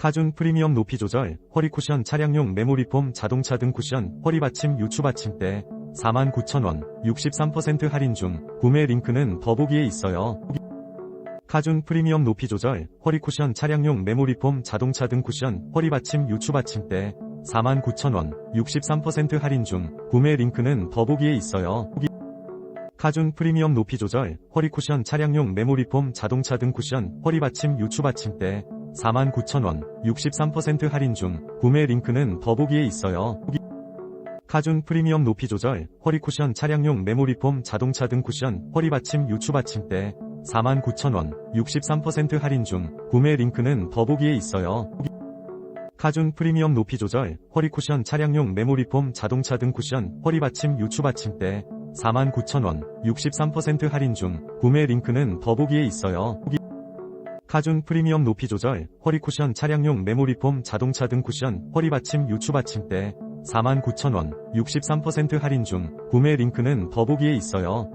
카준 프리미엄 높이 조절, 허리 쿠션 차량용 메모리 폼 자동차 등 쿠션, 허리 받침 유추 받침대 49,000원, 63% 할인 중, 구매 링크는 더보기에 있어요. 카준 프리미엄 높이 조절, 허리 쿠션 차량용 메모리 폼 자동차 등 쿠션, 허리 받침 유추 받침대 49,000원, 63% 할인 중, 구매 링크는 더보기에 있어요. 카준 프리미엄 높이 조절, 허리 쿠션 차량용 메모리 폼 자동차 등 쿠션, 허리 받침 유추 받침대 49,000원, 63% 할인 중, 구매 링크는 더보기에 있어요. 카준 프리미엄 높이 조절, 허리 쿠션 차량용 메모리 폼 자동차 등 쿠션, 허리 받침 유추 받침대 49,000원, 63% 할인 중, 구매 링크는 더보기에 있어요. 카준 프리미엄 높이 조절, 허리 쿠션 차량용 메모리 폼 자동차 등 쿠션, 허리 받침 유추 받침대 49,000원, 63% 할인 중, 구매 링크는 더보기에 있어요. 카준 프리미엄 높이 조절, 허리 쿠션 차량용 메모리 폼 자동차 등 쿠션, 허리 받침 유추 받침대 49,000원, 63% 할인 중, 구매 링크는 더보기에 있어요.